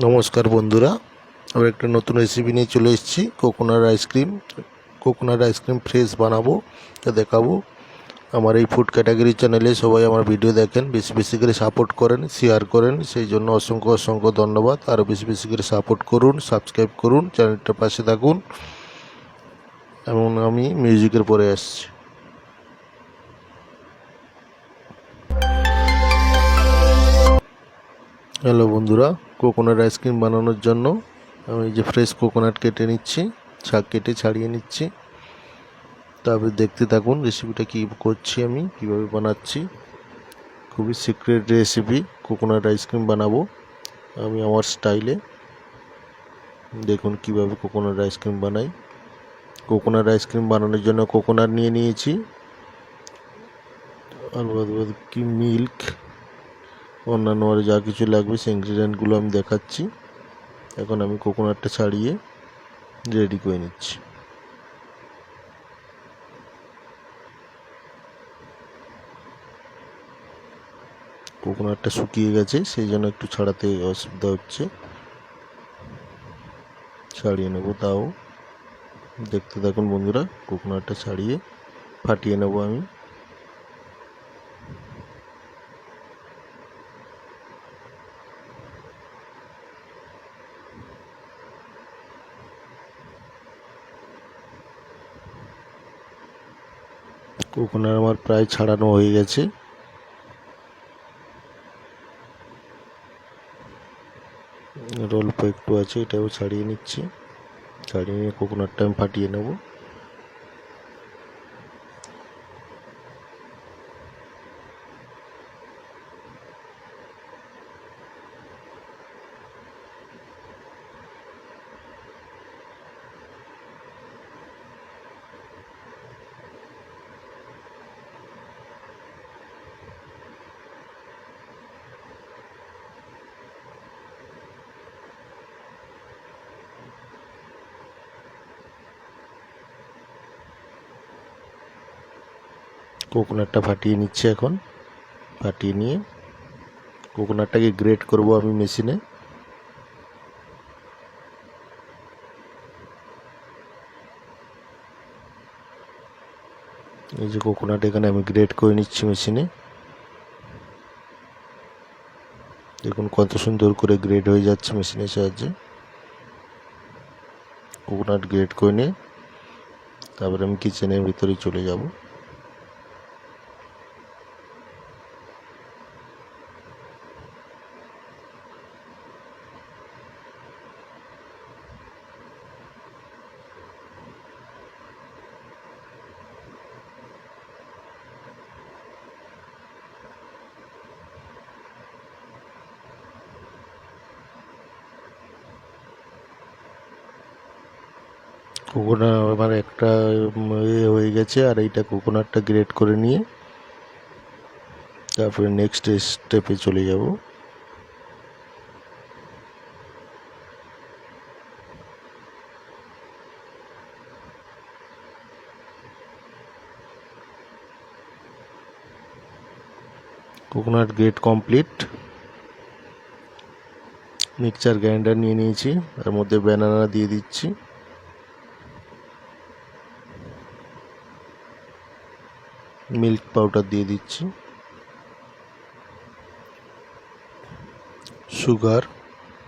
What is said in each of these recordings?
নমস্কার বন্ধুরা আমি একটা নতুন রেসিপি নিয়ে চলে এসেছি coconut ice cream coconut ice cream fresh বানাবো, তা দেখাবো। আমার এই ফুড ক্যাটাগরি চ্যানেলে সবাই আমার ভিডিও দেখেন, বেশি বেশি করে সাপোর্ট করেন শেয়ার করেন, সেই জন্য অসংখ্য অসংখ্য ধন্যবাদ। আরও বেশি বেশি করে সাপোর্ট করুন সাবস্ক্রাইব করুন চ্যানেলটার পাশে থাকুন। এবং আমি মিউজিকের পরে আসছি। হ্যালো বন্ধুরা, কোকোনাট আইসক্রিম বানানোর জন্য আমি যে ফ্রেশ কোকোনাট কেটে নিচ্ছি ছাক কেটে ছাড়িয়ে নিচ্ছি। তারপরে দেখতে থাকুন রেসিপিটা কী করছি আমি, কীভাবে বানাচ্ছি। খুবই সিক্রেট রেসিপি কোকোনাট আইসক্রিম বানাবো আমি আমার স্টাইলে দেখুন কীভাবে কোকোনাট আইসক্রিম বানাই। কোকোনাট আইসক্রিম বানানোর জন্য কোকোনাট নিয়ে নিয়েছি। আর কি মিল্ক অন্যান্য আর যা কিছু লাগবে, সেই ইনগ্রিডিয়েন্টগুলো আমি দেখাচ্ছি। এখন আমি কোকোনাটটা ছাড়িয়ে রেডি করে নিচ্ছি। কোকোনাটটা শুকিয়ে গেছে, সেই জন্য একটু ছাড়াতে অসুবিধা হচ্ছে। ছাড়িয়ে নেব তাও। দেখতে থাকুন বন্ধুরা কোকোনাটটা ছাড়িয়ে ফাটিয়ে নেব আমি। কোকোনাট আমার প্রায় ছাড়ানো হয়ে গেছে। রোল একটু আছে, এটাও ছাড়িয়ে নিচ্ছি। ছাড়িয়ে নিয়ে কোকোনাটটা আমি ফাটিয়ে নেব। কোকোনাটটা ফাটিয়ে নিচ্ছি এখন। ফাটিয়ে নিয়ে কোকোনাটটাকে গ্রেট করব আমি মেশিনে। এই যে কোকোনাট এখানে আমি গ্রেট করে নিচ্ছি মেশিনে। দেখুন কত সুন্দর করে গ্রেড হয়ে যাচ্ছে মেশিনের সাহায্যে। কোকোনাট গ্রেড করে নিয়ে তারপরে আমি কিচেনের ভিতরে চলে যাব। কোকোনাট আমার একটা এ হয়ে গেছে আর এইটা কোকোনাটটা গ্রেট করে নিয়ে তারপরে নেক্সট স্টেপে চলে যাব। Coconut grate complete mixture grinder নিয়ে নিয়েছি তার মধ্যে ব্যানানা দিয়ে দিচ্ছি। মিল্ক পাউডার দিয়ে দিচ্ছি। সুগার,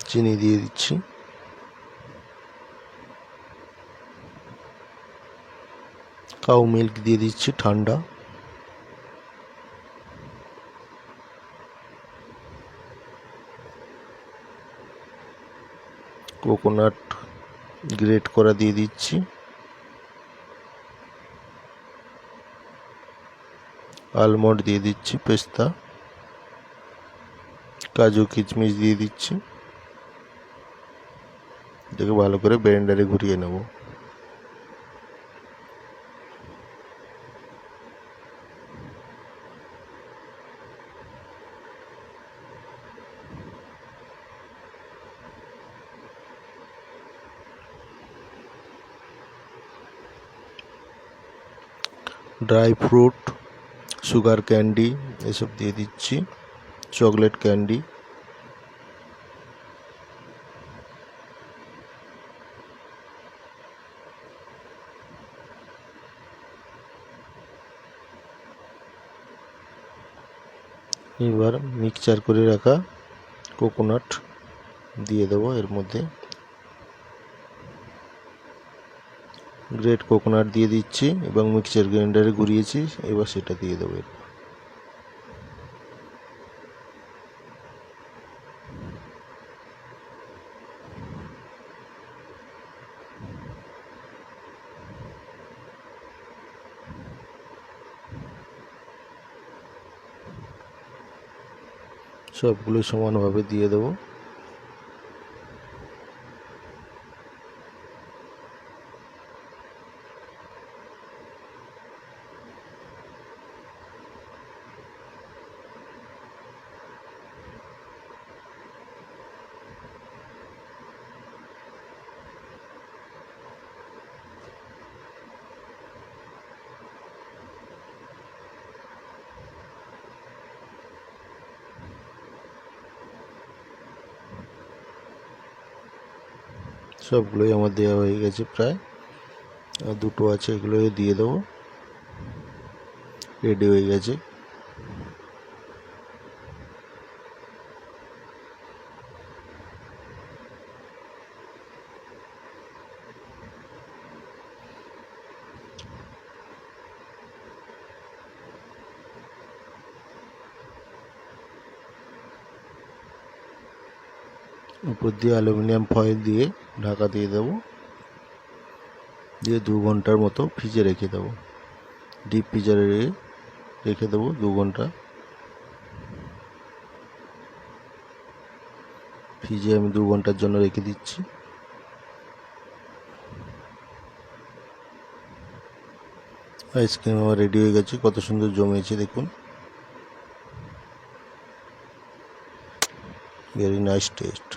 চিনি দিয়ে দিচ্ছি। কাউ মিল্ক দিয়ে দিচ্ছি ঠান্ডা। কোকোনাট গ্রেট করা দিয়ে দিচ্ছি। আলমন্ড দিয়ে দিচ্ছি, পেস্তা। কাজু, কিচমিচ দিয়ে দিচ্ছি। এটাকে ভালো করে ব্লেন্ডারে ঘুরিয়ে নেব। ড্রাই ফ্রুট সুগার ক্যান্ডি এসব দিয়ে দিচ্ছি, চকলেট ক্যান্ডি। এবার মিক্সচার করে রাখা কোকোনাট দিয়ে দেবো এর মধ্যে। গ্রেট কোকোনাট দিয়ে দিচ্ছি এবং মিক্সচার গ্রাইন্ডারে ঘুরিয়েছি, এবার সেটা দিয়ে দেবো সবগুলো সমানভাবে দিয়ে দেবো। সবগুলোই আমার দেওয়া হয়ে গেছে প্রায়। আর দুটো আছে এগুলো দিয়ে দেবো। রেডি হয়ে গেছে। উপর দিয়ে অ্যালুমিনিয়াম ফয়েল দিয়ে ঢাকা দিয়ে দেবো। দিয়ে দু ঘণ্টার মতো ফ্রিজে রেখে দেবো। ডিপ ফ্রিজারে রেখে দেবো দু ঘণ্টা। ফ্রিজে আমি দু ঘণ্টার জন্য রেখে দিচ্ছি। আইসক্রিম আমার রেডি হয়ে গেছে, কত সুন্দর জমেছে দেখুন। Very nice test